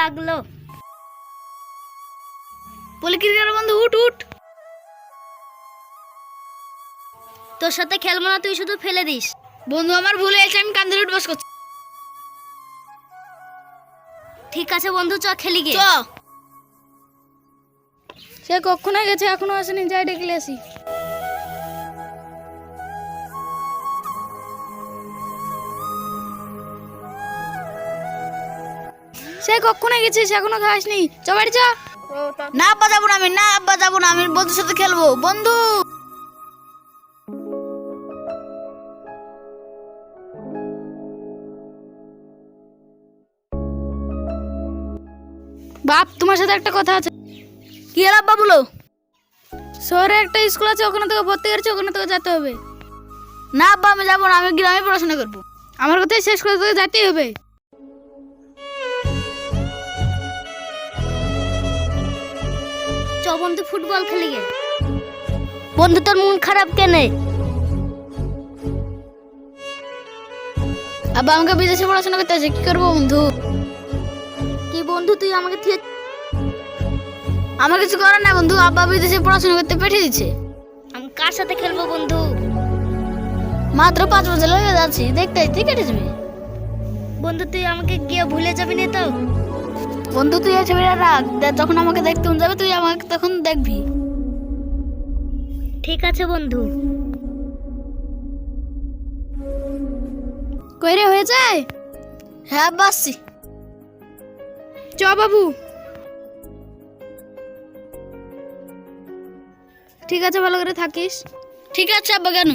লাগল। বন্ধু, উঠ উঠ। তোর সাথে খেলব না, তুই শুধু ফেলে দিস। বন্ধু, আমার ভুল হয়েছে, আমি কান্দে উঠ বস করছি। ঠিক আছে বন্ধু, চ, খেলি গে চ। সে কখনো গেছে, এখনও আসেনি, যাই ডেকে আসি। সে কখনো গেছে সে এখনও খাসনি চ বাড়ি চ। না আব্বা যাব না আমি না আব্বা যাব না আমি বন্ধুর সাথে খেলব। বন্ধু! বাপ তোমার সাথে একটা কথা আছে। কি হলো আব্বা বলো? শহরে একটা স্কুল আছে ওখানে তোকে ভর্তি করেছে ওখানে তোকে যেতে হবে। না আব্বা আমি যাব না আমি গ্রামে পড়াশোনা করব। আমার কথাই শেষ করে তোকে যেতেই হবে। বন্ধু ফুটবল খেলি গে। বন্ধু তোর মন খারাপ কেনে? আব্বা আমাকে বিদেশে পড়াশোনা করতে আছে কি করব বন্ধু? কি বন্ধু তুই আমাকে আমার কিছু করার না বন্ধু আব্বা বিদেশে পড়াশোনা করতে পাঠিয়ে দিচ্ছে আমি কার সাথে খেলব বন্ধু? মাত্র পাঁচ বছর লেগে যাচ্ছি দেখতে তুই কেটে যাবি। বন্ধু তুই আমাকে গিয়ে ভুলে যাবি না তো। বন্ধু তুই এই ছবিটা রাখ দেখ, যখন আমাকে দেখতে মন যাবে তুই আমাকে তখন দেখবি। ঠিক আছে বন্ধু। কইরে হয়ে যায়? হ্যাঁ বাসছি। চ বাবু। ঠিক আছে ভালো করে থাকিস। ঠিক আছে আব্বা কেন?